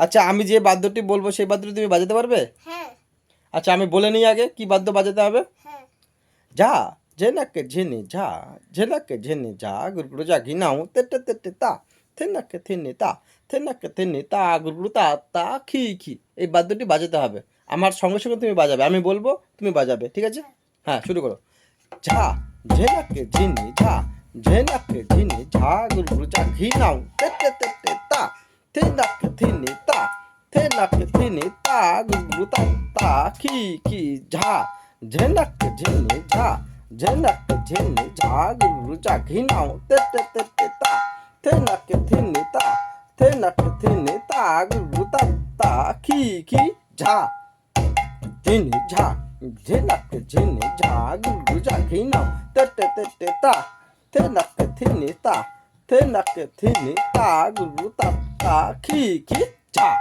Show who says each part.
Speaker 1: আচ্ছা আমি যে বাদ্যটি বলব সেই বাদ্যটি তুমি বাজাতে পারবে?
Speaker 2: হ্যাঁ।
Speaker 1: আচ্ছা আমি বলে নিই আগে কি বাদ্য বাজাতে হবে?
Speaker 2: হ্যাঁ।
Speaker 1: যা ঝেনাকে ঝেনে ঝা ঝেনাকে ঝেনে ঝা গুরগুরু যা ঘিনাও তেটে তেটে তা থেনাকে থেনে তা থেনাকে থেনে তা গুরগুরু তা তা খি খি এই বাদ্যটি বাজাতে হবে। আমার সঙ্গে সঙ্গে তুমি বাজাবে আমি বলব তুমি বাজাবে ঠিক আছে? হ্যাঁ। শুরু করো। ঝা ঝেনাকে ঝিনি ঝা ঝেনাকে ঝিনি ঝা গুরগুরু যা ঘিনাও তেটে তেটে তা থেনাকে থেনে তা थेनक थेने ता गुगु ता ता की की, झा। झनक झेने झा झनक झेने गुगु झा घिनाओ, ते ते ते ते, ता। थेनक थेने ता थेनक थेने ता गुगु ता ता की की, झा। झेने झा झनक झेने गुगु झा घिनाओ, ते ते ते ते, ता। थेनक थेने ता थेनक थेने गुगु ता ता, की की, झा।